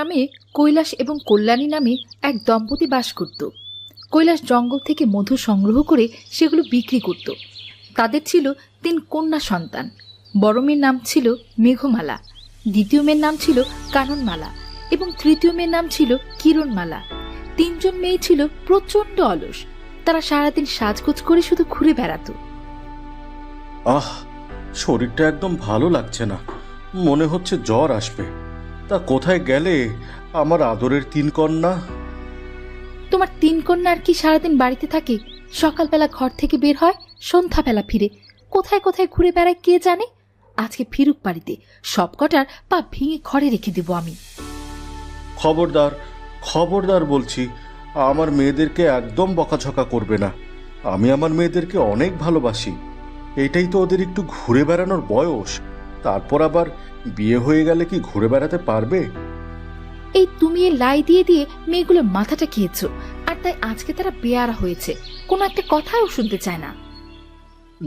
গ্রামে কৈলাস এবং কল্যাণী নামে এক দম্পতি বাস করত। কৈলাস জঙ্গল থেকে মধু সংগ্রহ করে সেগুলো বিক্রি করত। তাদের ছিল তিন কন্যা সন্তান। বড় মেয়ের নাম ছিল মেঘমালা, দ্বিতীয় মেয়ের নাম ছিল কাননমালা এবং তৃতীয় মেয়ের নাম ছিল কিরণমালা। তিনজন মেয়ে ছিল প্রচণ্ড অলস। তারা সারাদিন সাজগোজ করে শুধু ঘুরে বেড়াতো। আহ, শরীরটা একদম ভালো লাগছে না। মনে হচ্ছে জ্বর আসবে। তা কোথায় গেলে আমার আদরের তিন কন্যা? তোমার তিন কন্যা আর কি সারাদিন বাড়িতে থাকে? সকালবেলা ঘর থেকে বের হয় সন্ধ্যাবেলা ফিরে। কোথায় কোথায় ঘুরে বেড়ায় কে জানে? আজকে ফিরুক বাড়িতে। সব কটার পা ভেঙে ঘরে রেখে দেবো আমি। খবরদার খবরদার বলছি আমার মেয়েদেরকে একদম বকাঝকা করবে না। আমি আমার মেয়েদেরকে অনেক ভালোবাসি। এটাই তো ওদের একটু ঘুরে বেড়ানোর বয়স। তারপর আবার বিয়ে হয়ে গেলে কি ঘুরে বেড়াতে পারবে? এই তুমি এ লাই দিয়ে দিয়ে মেয়েগুলোর মাথাটা খেয়েছো আর তাই আজকে তারা বেয়ারা হয়েছে। কোনো একটা কথাও শুনতে চায় না।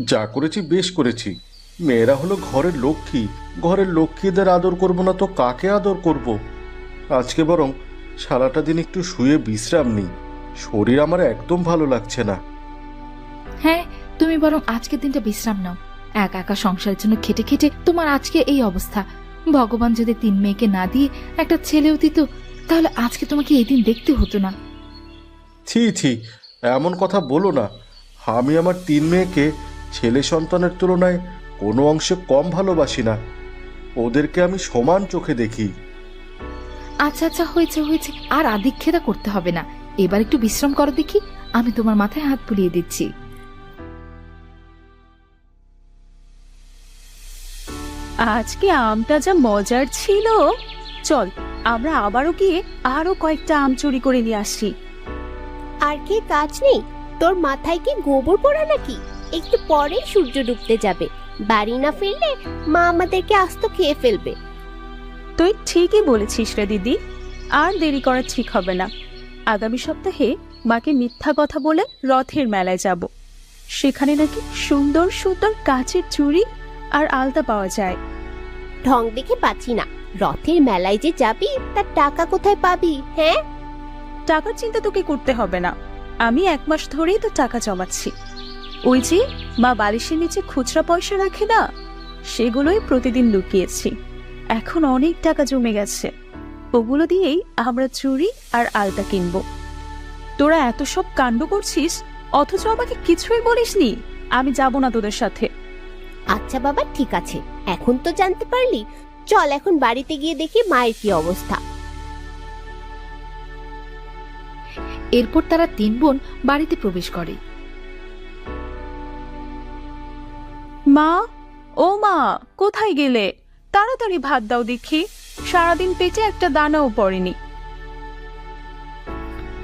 যা করেছি বেশ করেছি। মেয়েরা হলো ঘরের লক্ষ্মী। ঘরের লক্ষ্মীদের আদর করব না তো কাকে আদর করব? আজকে বরং সারাটা দিন একটু শুয়ে বিশ্রাম নিই। শরীর আমার একদম ভালো লাগছে না। হ্যাঁ তুমি বরং আজকের দিনটা বিশ্রাম নাও। একা একা সংসারের জন্য খেটে খেটে তোমার আজকে এই অবস্থা। ভগবান যদি তিন মেয়েকে না দিয়ে একটা ছেলেও দিত তাহলে আজকে তোমাকে এই দিন দেখতে হতো না। ছি ছি এমন কথা বলো না। আমি আমার তিন মেয়েকে ছেলে সন্তানের তুলনায় কোনো অংশে কম ভালোবাসি না। ওদেরকে আমি সমান চোখে দেখি। আচ্ছা আচ্ছা হয়েছে হয়েছে আর আদিক্ষেতা করতে হবে না। এবার একটু বিশ্রাম করো দেখি। আমি তোমার মাথায় হাত বুলিয়ে দিচ্ছি। আজকে আমটা যা মজার ছিল। চল আমরা আবারও গিয়ে আরও কয়েকটা আম চুরি করে নিয়ে আসি। আর কি কাজ নেই? তোর মাথায় কি গোবর পড়া নাকি? একটু পরেই সূর্য ডুবতে যাবে। বাড়ি না ফিরলে মা আমাদেরকে আস্ত খেয়ে ফেলবে। তুই ঠিকই বলেছিস রে দিদি। আর দেরি করা ঠিক হবে না। আগামী সপ্তাহে মাকে মিথ্যা কথা বলে রথের মেলায় যাব। সেখানে নাকি সুন্দর সুন্দর কাচের চুড়ি আর আলতা পাওয়া যায়। ঢং দেখে পাচ্ছি না। রথের মেলায় যে যাবি তার টাকা কোথায় পাবি হ্যাঁ? টাকার চিন্তা তোকে করতে হবে না। আমি এক মাস ধরেই তো টাকা জমাচ্ছি। ওই যে মা বালিশের নিচে খুচরা পয়সা রাখে না সেগুলোই প্রতিদিন লুকিয়েছি। এখন অনেক টাকা জমে গেছে। ওগুলো দিয়েই আমরা চুরি আর আলতা কিনবো। তোরা এত সব কাণ্ড করছিস অথচ আমাকে কিছুই বলিসনি। আমি যাব না তোদের সাথে। আচ্ছা বাবা ঠিক আছে। এখন তো জানতে পারলি। চল এখন বাড়িতে গিয়ে দেখি মায়ের কি অবস্থা। এরপর তারা তিন বোন বাড়িতে প্রবেশ করে। মা ও মা কোথায় গেলে? তাড়াতাড়ি ভাত দাও দেখি। সারাদিন পেটে একটা দানাও পড়েনি।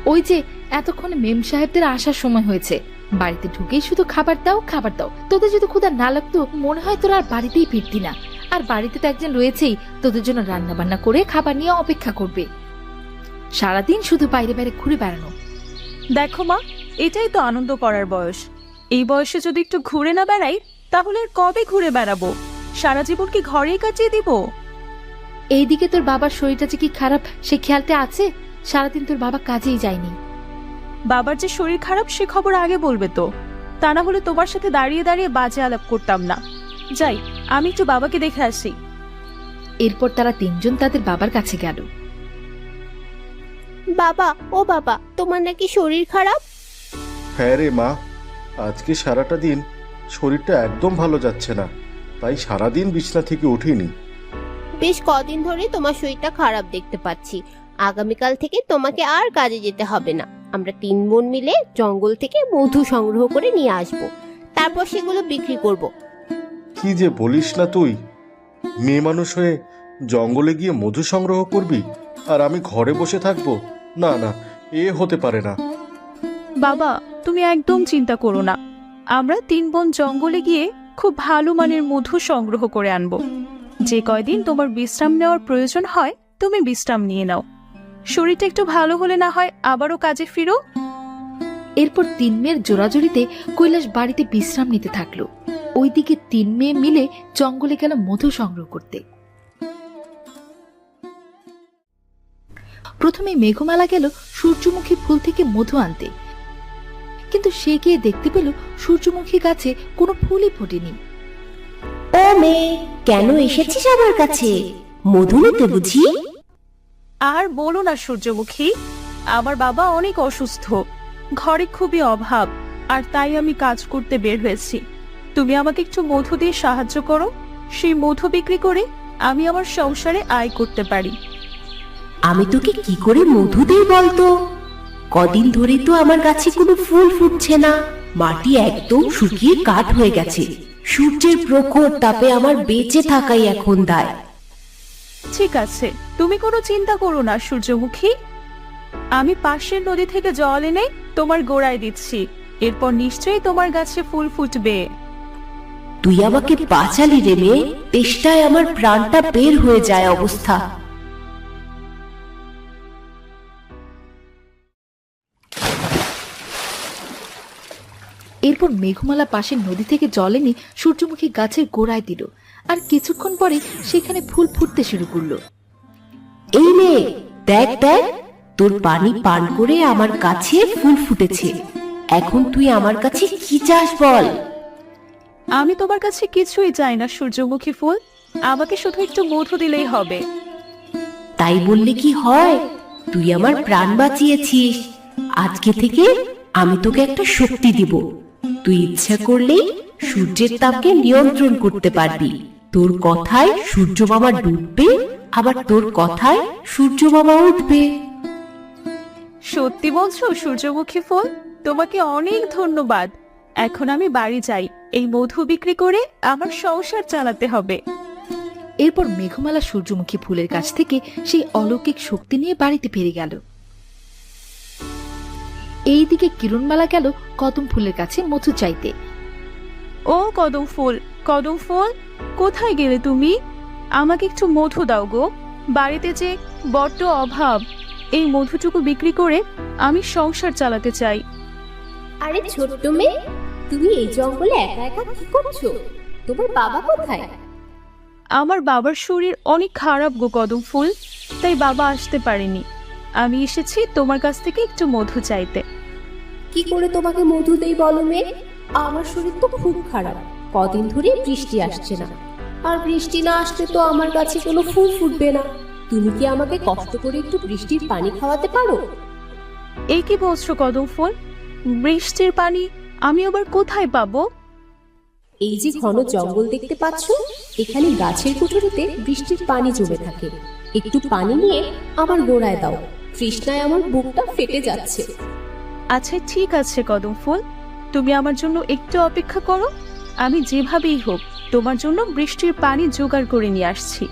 ওই যে এতক্ষণে মেম সাহেবদের আসার সময় হয়েছে। বাড়িতে ঢুকেই শুধু খাবার দাও খাবার দাও। তোদের যদি ক্ষুধা না লাগতো মনে হয় তোরা আর বাড়িতেই ফিরতি না। আর বাড়িতে তো একজন রয়েছেই তোদের জন্য রান্না বান্না করে খাবার নিয়ে অপেক্ষা করবে। সারাদিন শুধু বাইরে বাইরে ঘুরে বেড়ানো। দেখো মা এটাই তো আনন্দ করার বয়স। এই বয়সে যদি একটু ঘুরে না বেড়াই তাহলে আর কবে ঘুরে বেড়াবো? সারা জীবন কি ঘরেই কাটিয়ে দিব? এইদিকে তোর বাবার শরীরটা যে কি খারাপ সে খেয়ালটা আছে? সারাদিন তোর বাবা কাজেই যায়নি। বাবার যে শরীর খারাপ সে খবর আগে বলবে তো। তা না হলে তোমার সাথে দাঁড়িয়ে দাঁড়িয়ে বাজে আলাপ করতাম না। যাই আমি একটু বাবাকে দেখে আসি। এরপর তারা তিনজন তাদের বাবার কাছে গেল। বাবা ও বাবা তোমার নাকি শরীর খারাপ? হ্যাঁ রে মা আজকে সারাটা দিন শরীরটা একদম ভালো যাচ্ছে না তাই সারাদিন বিছনা থেকে উঠিনি। বেশ কদিন ধরে তোমার শরীরটা খারাপ দেখতে পাচ্ছি। আগামীকাল থেকে তোমাকে আর কাজে যেতে হবে না। আমরা তিন বোন মিলে জঙ্গল থেকে মধু সংগ্রহ করে নিয়ে আসব। তারপর সেগুলো বিক্রি করব। কি যে বলিস না তুই? মেয়ে মানুষ হয়ে জঙ্গলে গিয়ে মধু সংগ্রহ করবি আর আমি ঘরে বসে থাকব? না না এ হতে পারে না। বাবা তুমি একদম চিন্তা করো না। আমরা তিন বোন জঙ্গলে গিয়ে খুব ভালো মানের মধু সংগ্রহ করে আনব। যে কয়দিন তোমার বিশ্রাম নেওয়ার প্রয়োজন হয় তুমি বিশ্রাম নিয়ে নাও। শরীরটা একটু ভালো হলে না হয় আবারও কাজে ফিরো? এরপর তিন মেয়ের জোড়াজোড়িতে কৈলাস বাড়িতে বিশ্রাম নিতে থাকল। ওইদিকে তিন মেয়ে মিলে জঙ্গলে গেল মধু সংগ্রহ করতে। প্রথমে মেঘমালা গেল সূর্যমুখী ফুল থেকে মধু আনতে। কিন্তু সে গিয়ে দেখতে পেল সূর্যমুখী গাছে কোনো ফুলই ফোটেনি। ও মেয়ে, কেন এসেছিস আমার কাছে? মধু নিতে বুঝি? আর বলো না সূর্যমুখী আমার বাবা অনেক অসুস্থ। ঘরে খুবই অভাব আর তাই আমি কাজ করতে বের হয়েছি। তুমি আমাকে একটু মধু দিয়ে সাহায্য করো। সেই মধু বিক্রি করে আমি আমার সংসারে আয় করতে পারি। আমি তোকে কি করে মধু দেই বলতো? কদিন ধরে তো আমার গাছে কোনো ফুল ফুটছে না। মাটি একদম শুকিয়ে কাঠ হয়ে গেছে। সূর্যের প্রখর তাপে আমার বেঁচে থাকাই এখন দায়। ঠিক আছে। তুমি কোনো চিন্তা করো না সূর্যমুখী। আমি পাশের নদী থেকে জল এনে তোমার গোড়ায় দিচ্ছি। এরপর নিশ্চয়ই তোমার গাছে ফুল ফুটবে। তুই আমাকে বাঁচালি রে মেয়ে তেষ্টায় আমার প্রাণটা বের হয়ে যায় অবস্থা। এরপর মেঘমালা পাশের নদী থেকে জল এনে সূর্যমুখী গাছের গোড়ায় দিল। আর কিছুক্ষণ পরে সেখানে ফুল ফুটতে শুরু করল। এই মেয়ে দেখ দেখ তোর পানি পান করে আমার কাছে ফুল ফুটেছে। এখন তুই আমার কাছে কি চাস বল? আমি তোমার কাছে কিছুই চাই না সূর্যমুখী ফুল। আমাকে শুধু একটু মধু দিলেই হবে। তাই বললে কি হয়? তুই আমার প্রাণ বাঁচিয়েছিস। আজকে থেকে আমি তোকে একটা শক্তি দিব। তুই ইচ্ছা করলেই সূর্যের তাপকে নিয়ন্ত্রণ করতে পারবি। তোর কথায় সূর্য মামা ডুববে আবার তোর কথায় সূর্য মামা উঠবে। সত্যি বলছো সূর্যমুখী ফুল? তোমাকে অনেক ধন্যবাদ। এখন আমি বাড়ি যাই। এই মধু বিক্রি করে আমার সংসার চালাতে হবে। এরপর মেঘমালা সূর্যমুখী ফুলের কাছ থেকে সেই অলৌকিক শক্তি নিয়ে বাড়িতে ফিরে গেল। এইদিকে কিরণমালা গেল কদম ফুলের কাছে মধু চাইতে। ও কদম ফুল কদম ফুল কোথায় গেলে তুমি? আমাকে একটু মধু দাও গো। বাড়িতে যে বড্ড অভাব এই মধুটুকু বিক্রি করে আমি সংসার চালাতে চাই। আরে ছোট্ট মেয়ে তুমি এই জঙ্গলে একা একা কি করছ? তোমার বাবা কোথায়? আমার বাবার শরীর অনেক খারাপ গো কদম ফুল তাই বাবা আসতে পারেনি। আমি এসেছি তোমার কাছ থেকে একটু মধু চাইতে। কি করে তোমাকে মধু দেই বলো মেয়ে? আমার শরীর তো খুব খারাপ কদিন ধরে বৃষ্টি আসছে না। আর বৃষ্টি না আসলে তো আমার কাছে কোনো ফুল ফুটবে না। তুমি কি আমাকে কষ্ট করে একটু বৃষ্টির পানি খাওয়াতে পারো? এই কি বলছো কদম ফুল? বৃষ্টির পানি আমি আবার কোথায় পাবো? এই যে ঘন জঙ্গল দেখতে পাচ্ছ এখানে গাছের কুঠুরিতে বৃষ্টির পানি জমে থাকে। একটু পানি নিয়ে আমার গোড়ায় দাও তৃষ্ণায় আমার বুকটা ফেটে যাচ্ছে। আচ্ছা ঠিক আছে কদম ফুল। তুমি আমার জন্য একটু অপেক্ষা করো আমি যেভাবেই হোক। তোমার জন্য বৃষ্টির পানি জোগাড় করে নিয়ে আসছি।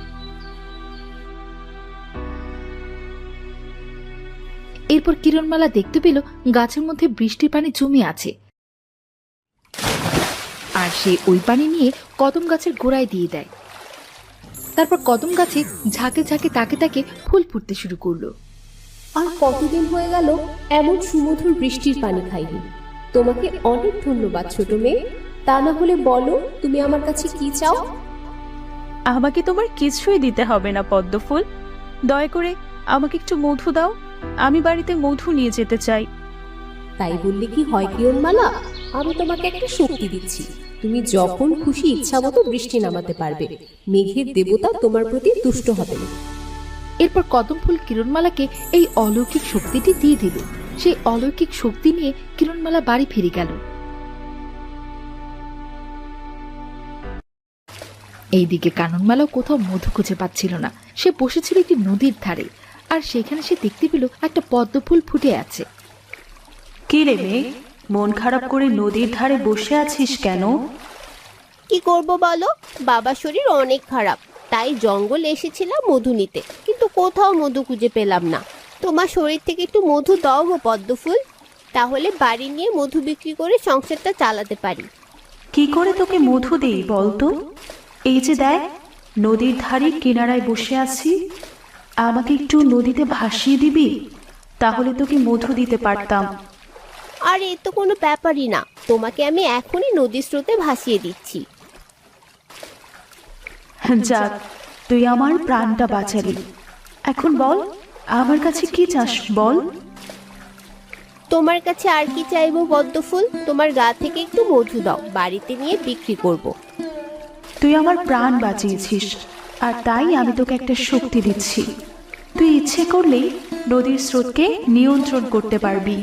এরপর কিরণমালা দেখতে পেল গাছের মধ্যে বৃষ্টির পানি জমে আছে। আর সে ওই পানি নিয়ে কদম গাছের গোড়ায় দিয়ে দেয়। তারপর কদম গাছে ঝাঁকে ঝাঁকে তাকে তাকে ফুল ফুটতে শুরু করল। আর কতদিন হয়ে গেল এমন সুমধুর বৃষ্টির পানি খাইনি। তোমাকে অনেক ধন্যবাদ ছোট মেয়ে। তা না হলে বলো তুমি আমার কাছে কি চাও? আমাকে তোমার কিছুই দিতে হবে না পদ্মফুল। দয়া করে আমাকে একটু মধু দাও। আমি বাড়িতে মধু নিয়ে যেতে চাই। তাই বললে কি হয় কিরণমালা? আমি তোমাকে একটা শক্তি দিচ্ছি। তুমি যখন খুশি ইচ্ছা মতো বৃষ্টি নামাতে পারবে। মেঘের দেবতা তোমার প্রতি দুষ্ট হবে না। এরপর কদম ফুল কিরণমালাকে এই অলৌকিক শক্তিটি দিয়ে দিল। সেই অলৌকিক শক্তি নিয়ে কিরণমালা বাড়ি ফিরে গেল। এইদিকে কাননমালাও কোথাও মধু খুঁজে পাচ্ছিল না। সে বসেছিল একটি নদীর ধারে আর সেখানে সে দেখতে পেল একটা পদ্ম ফুল ফুটে আছে। কি রে মেয়ে? মন খারাপ করে নদীর ধারে বসে আছিস কেন? কি করব বলো? বাবার শরীর অনেক খারাপ তাই জঙ্গল এসেছিলাম মধু নিতে কিন্তু কোথাও মধু খুঁজে পেলাম না। তোমার শরীর থেকে একটু মধু দাও গো পদ্মফুল তাহলে বাড়ি নিয়ে মধু বিক্রি করে সংসারটা চালাতে পারি। কি করে তোকে মধু দেই বলতো? এই যে দেখ নদীর ধারে কিনারায় বসে আছি। আমাকে একটু নদীতে ভাসিয়ে দিবি তাহলে তোকে মধু দিতে পারতাম। আর এ তো কোনো ব্যাপারই না তোমাকে আমি এখনই নদীর স্রোতে ভাসিয়ে দিচ্ছি। যাক তুই আমার প্রাণটা বাঁচালি এখন বল আমার কাছে কি চাস বল। তোমার কাছে আর কি চাইব পদ্মফুল তোমার গা থেকে একটু মধু দাও বাড়িতে নিয়ে বিক্রি করব। তুই আমার প্রাণ বাঁচিয়েছিস আর তাই আমি তোকে একটা শক্তি দিচ্ছি। তুই ইচ্ছে করলেই নদীর স্রোতকে নিয়ন্ত্রণ করতে পারবি।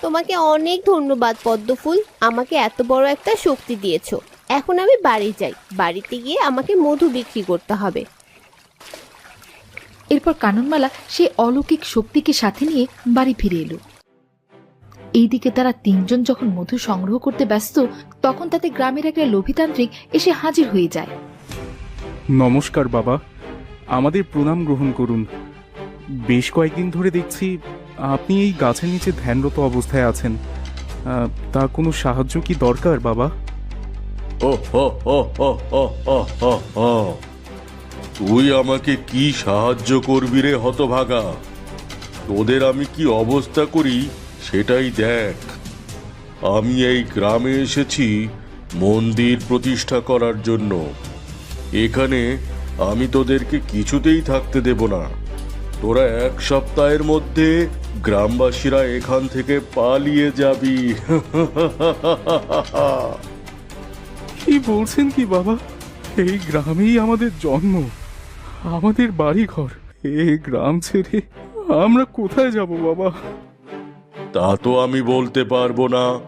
তোমাকে অনেক ধন্যবাদ পদ্মফুল। আমাকে এত বড় একটা শক্তি দিয়েছ। এখন আমি বাড়ি যাই। বাড়িতে গিয়ে আমাকে মধু বিক্রি করতে হবে। এরপর কাননমালা সে অলৌকিক শক্তিকে সাথে নিয়ে বাড়ি ফিরে এলো। এইদিকে তারা তিনজন যখন মধু সংগ্রহ করতে ব্যস্ত তখন তাতে গ্রামের একটা লোভিতান্ত্রিক এসে হাজির হয়ে যায়। নমস্কার বাবা। আমাদের প্রণাম গ্রহণ করুন। বেশ কয়েকদিন ধরে দেখছি আপনি এই গাছের নিচে ধ্যানরত অবস্থায় আছেন। আহ, তা কোনো সাহায্য কি দরকার বাবা? ও হো হো হো হো হো হো হো। তুই আমাকে কি সাহায্য করবি রে হতভাগা? তোদের আমি কি অবস্থা করি? সেটাই দেখ। আমি এই গ্রামে এসেছি মন্দির প্রতিষ্ঠা করার জন্য। এখানে আমি তোদেরকে কিছুতেই থাকতে দেব না। তোরা এক সপ্তাহের মধ্যে গ্রামবাসীরা এখান থেকে পালিয়ে যাবি। কি বলছেন কি বাবা? এই গ্রামেই আমাদের জন্ম। আমাদের বাড়ি ঘর এই গ্রাম ছেড়ে আমরা কোথায় যাব বাবা? তা তো আমি বলতে পারব না।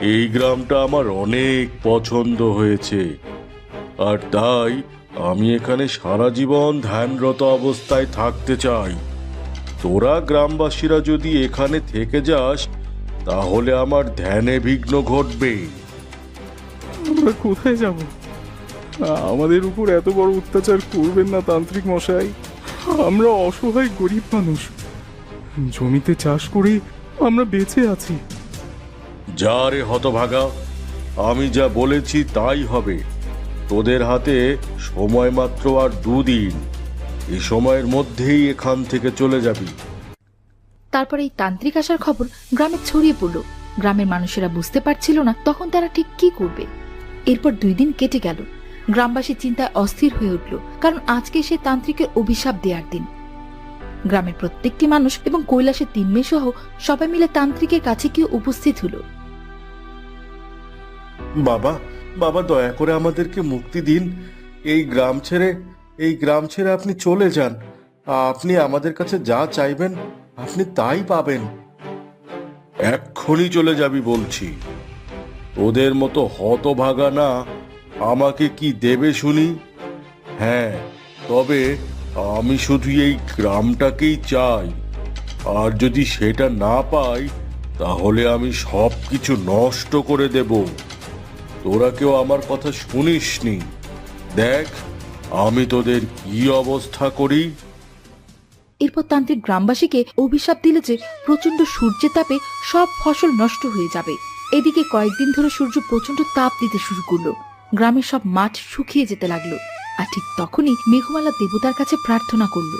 এই গ্রামটা আমার অনেক পছন্দ হয়েছে। আর তাই আমি এখানে সারা জীবন ধ্যানরত অবস্থায় থাকতে চাই। তোরা গ্রামবাসীরা যদি এখানে থেকে যাস, তাহলে আমার ধ্যানে বিঘ্ন ঘটবে। আমরা কোথায় যাব? আমাদের উপর এত বড় অত্যাচার করবেন না তান্ত্রিক মশাই। আমরা অসহায় গরিব মানুষ। জমিতে চাষ করে আমরা বেঁচে আছি। যা রে হতভাগা আমি যা বলেছি তাই হবে। তোদের হাতে সময় মাত্র আর দুদিন। এই সময়ের মধ্যেই এখান থেকে চলে যাবি। তারপর এই তান্ত্রিক আসার খবর গ্রামে ছড়িয়ে পড়ল। গ্রামের মানুষেরা বুঝতে পারছিল না তখন তারা ঠিক কি করবে। এরপর দুই দিন কেটে গেল। গ্রামবাসী চিন্তায় অস্থির হয়ে উঠল কারণ আজকে সে তান্ত্রিকের অভিশাপ দেওয়ার দিন। গ্রামের প্রত্যেকটি মানুষ এবং কৈলাসের তিন মেয়ে সহ সবাই মিলে তান্ত্রিকের কাছে গিয়ে উপস্থিত হলো। বাবা বাবা দয়া করে আমাদেরকে মুক্তি দিন। এই গ্রাম ছেড়ে এই গ্রাম ছেড়ে আপনি চলে যান। আপনি আমাদের কাছে যা চাইবেন আপনি তাই পাবেন। এক্ষুনি চলে যাবি বলছি। ওদের মতো হতভাগা না আমাকে কি দেবে শুনি? হ্যাঁ তবে আমি শুধু এই গ্রামটাকেই চাই। আর যদি সেটা না পাই, তাহলে আমি সব কিছু নষ্ট করে দেব। তোরা কেউ আমার কথা শুনিসনি। দেখ, আমি তোদের কি অবস্থা করি। এরপর তান্ত্রিক গ্রামবাসীকে অভিশাপ দিলে যে প্রচণ্ড সূর্যের তাপে সব ফসল নষ্ট হয়ে যাবে। এদিকে কয়েকদিন ধরে সূর্য প্রচণ্ড তাপ দিতে শুরু করল। গ্রামের সব মাঠ শুকিয়ে যেতে লাগল। আর ঠিক তখনই মেঘমালা দেবতার কাছে প্রার্থনা করল।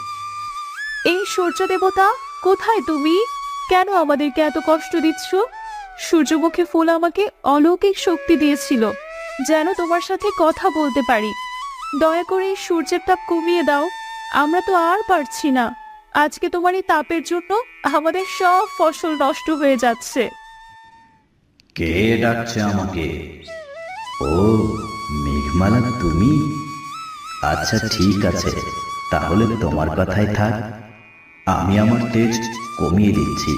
এই সূর্য দেবতা কোথায় তুমি? কেন আমাদেরকে এত কষ্ট দিচ্ছ? সূর্যমুখী ফুল আমাকে অলৌকিক শক্তি দিয়েছিল যেন তোমার সাথে কথা বলতে পারি। দয়া করে এই সূর্যের তাপ কমিয়ে দাও আমরা তো আর পারছি না। আজকে তোমার এই তাপের জন্য আমাদের সব ফসল নষ্ট হয়ে যাচ্ছে। কে ডাকছে আমাকে? ও মেঘমালা তুমি? আচ্ছা ঠিক আছে। তাহলে তোমার কথাই থাক। আমি আমার তেজ কমিয়ে দিচ্ছি।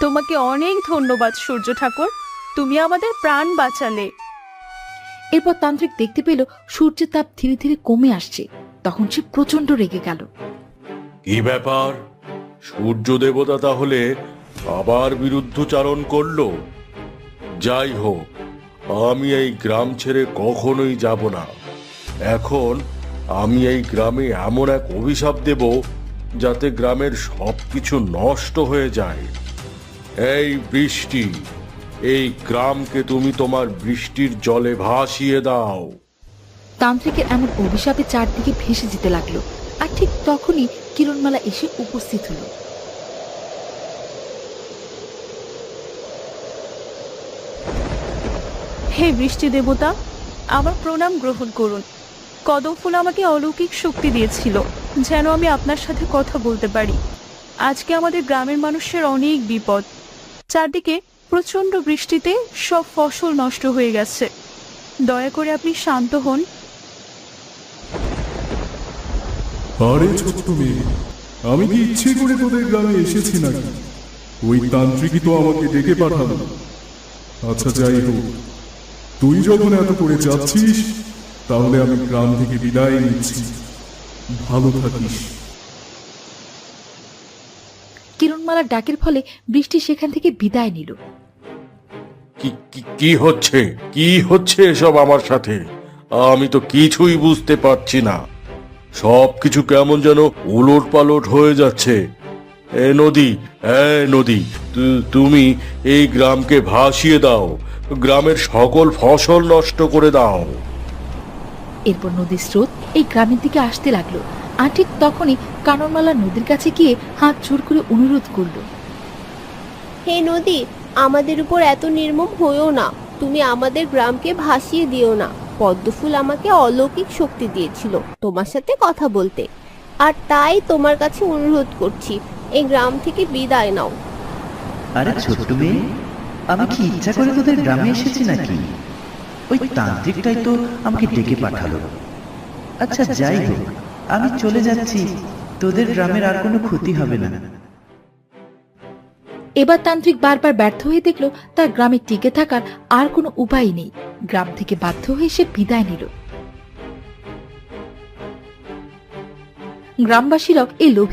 তোমাকে অনেক ধন্যবাদ সূর্য ঠাকুর। তুমি আমাদের প্রাণ বাঁচালে। এরপর তান্ত্রিক দেখতে পেল সূর্যের তাপ ধীরে ধীরে কমে আসছে। তখন সে প্রচণ্ড রেগে গেল। কি ব্যাপার? সূর্য দেবতা তাহলে আবার বিরুদ্ধচারণ করল? যাই হোক আমি এই গ্রাম ছেড়ে কখনোই যাব না। এখন আমি এই গ্রামে এমন এক অভিশাপ দেব যাতে গ্রামের সব কিছু নষ্ট হয়ে যায়। এই বৃষ্টি, এই গ্রামকে তুমি তোমার বৃষ্টির জলে ভাসিয়ে দাও। তান্ত্রিকের এমন অভিশাপে চারদিকে ভেসে যেতে লাগল, আর ঠিক তখনই কিরণমালা এসে উপস্থিত হলো। হে বৃষ্টি দেবতা, আমার প্রণাম গ্রহণ করুন। কদম ফুল আমাকে অলৌকিক শক্তি দিয়েছিল, যেন আমি আপনার সাথে কথা বলতে পারি। আজকে আমাদের গ্রামের মানুষের অনেক বিপদ। চারদিকে প্রচণ্ড বৃষ্টিতে সব ফসল নষ্ট হয়ে গেছে। দয়া করে আপনি শান্ত হন। আরে ছোট্ট মেয়ে আমি কি ইচ্ছে করে তোদের গ্রামে এসেছি নাকি? ওই তান্ত্রিকই তো আমাকে ডেকে পাঠালো। আচ্ছা যাই হোক। তুই যখন এত করে যাচ্ছিস তাহলে আমি গ্রাম থেকে বিদায় নিচ্ছি। ভালো থাকিস। কিরণমালার ডাকের ফলে বৃষ্টি সেখান থেকে বিদায় নিল। কি কি- কি হচ্ছে? কি হচ্ছে এসব আমার সাথে? আমি তো কিছুই বুঝতে পারছি না। সব কিছু কেমন যেন উলট পালট হয়ে যাচ্ছে। এ নদী এ নদী তু- তুমি এই গ্রামকে ভাসিয়ে দাও। গ্রামের সকল ফসল নষ্ট করে দাও। এরপর নদীর স্রোত এই গ্রামের দিকে আসতে লাগল। আর ঠিক তখনই কাননমালা নদীর কাছে গিয়ে হাত জোর করে অনুরোধ করল। হে নদী আমাদের উপর এত নির্মম হয়েও না। তুমি আমাদের গ্রামকে ভাসিয়ে দিও না। পদ্মফুল আমাকে অলৌকিক শক্তি দিয়েছিল তোমার সাথে কথা বলতে। আর তাই তোমার কাছে অনুরোধ করছি এই গ্রাম থেকে বিদায় নাও। আরে ছোট্ট মেয়ে আমি কি ইচ্ছা করে তোদের গ্রামে এসেছি নাকি? ওই তান্ত্রিকটাই তো আমাকে ডেকে পাঠালো। আচ্ছা যাই হোক, আমি চলে যাচ্ছি। তোদের গ্রামের আর কোনো ক্ষতি হবে না। এবার তান্ত্রিক বারবার ব্যর্থ হয়ে দেখল তার গ্রামে টিকে থাকার আর কোনো উপায় নেই। গ্রাম থেকে বাধ্য হয়ে সে বিদায় নিল। গ্রামবাসীরাও এই লোভী